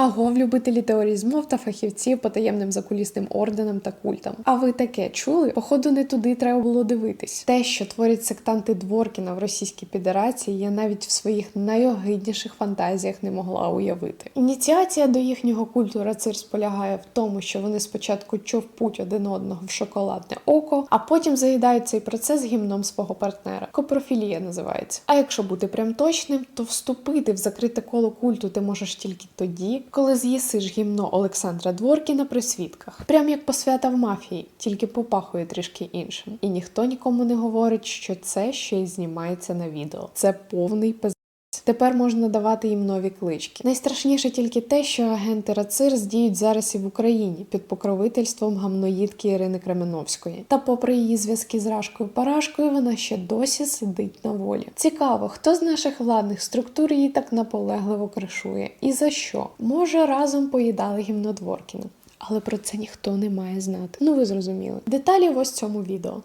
Агов, любителі теорії змов та фахівців по таємним закулісним орденам та культам. А ви таке чули? Походу, не туди треба було дивитись. Те, що творять сектанти Дворкіна в Російській Федерації, я навіть в своїх найогидніших фантазіях не могла уявити. Ініціація до їхнього культу Рацирс полягає в тому, що вони спочатку човпуть один одного в шоколадне око, а потім заїдають цей процес гімном свого партнера. Копрофілія називається. А якщо бути прям точним, то вступити в закрите коло культу ти можеш тільки тоді, коли з'їсиш гімно Олександра Дворкіна при свідках. Прям як посвята в мафії, тільки попахує трішки іншим. І ніхто нікому не говорить, що це ще й знімається на відео. Це повний Тепер можна давати їм нові клички. Найстрашніше тільки те, що агенти РАЦИР здіють зараз і в Україні під покровительством гамноїдки Ірини Кременовської. Та, попри її зв'язки з Рашкою Парашкою, вона ще досі сидить на волі. Цікаво, хто з наших владних структур її так наполегливо кришує і за що? Може, разом поїдали гімнодворкіна. Але про це ніхто не має знати. Ну ви зрозуміли. Деталі в ось цьому відео.